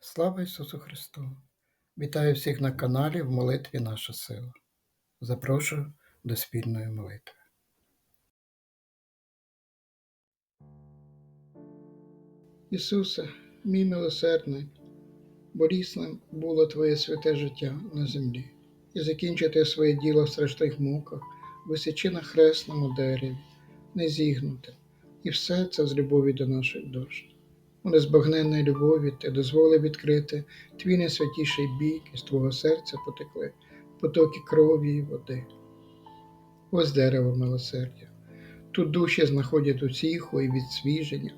Слава Ісусу Христу! Вітаю всіх на каналі в молитві Наша сила. Запрошую до спільної молитви. Ісусе, мій милосердний, бо рісним було Твоє святе життя на землі, і закінчити своє діло в страшних муках, висячи на хресному дереві, не зігнути, і все це з любові до наших душ. У незбагненної любові ти дозволив відкрити твій найсвятіший бік, і з твого серця потекли потоки крові і води. Ось дерево милосердя. Тут душі знаходять утіху і відсвіження.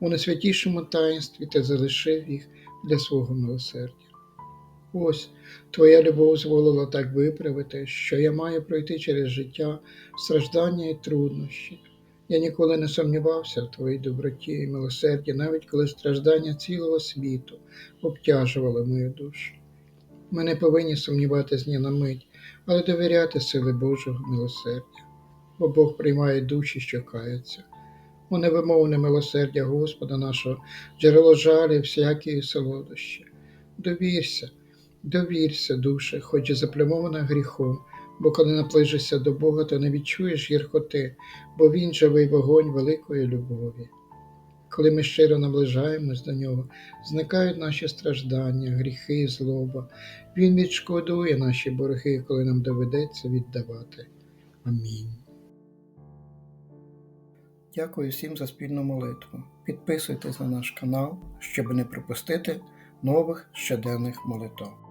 У найсвятішому таїнстві ти залишив їх для свого милосердя. Ось твоя любов зволила так виправити, що я маю пройти через життя страждання і труднощі. Я ніколи не сумнівався в твоїй доброті і милосерді, навіть коли страждання цілого світу обтяжували мою душу. Ми не повинні сумніватися ні на мить, але довіряти сили Божого милосердя, бо Бог приймає душі, що каються. У невимовне милосердя Господа нашого, джерело жари всякої солодощі. Довірся, довірся, душе, хоч і заплямована гріхом, бо коли наближишся до Бога, то не відчуєш гіркоти, бо Він живий вогонь великої любові. Коли ми щиро наближаємось до Нього, зникають наші страждання, гріхи злоба. Він відшкодує наші борги, коли нам доведеться віддавати. Амінь. Дякую всім за спільну молитву. Підписуйтесь на наш канал, щоб не пропустити нових щоденних молитв.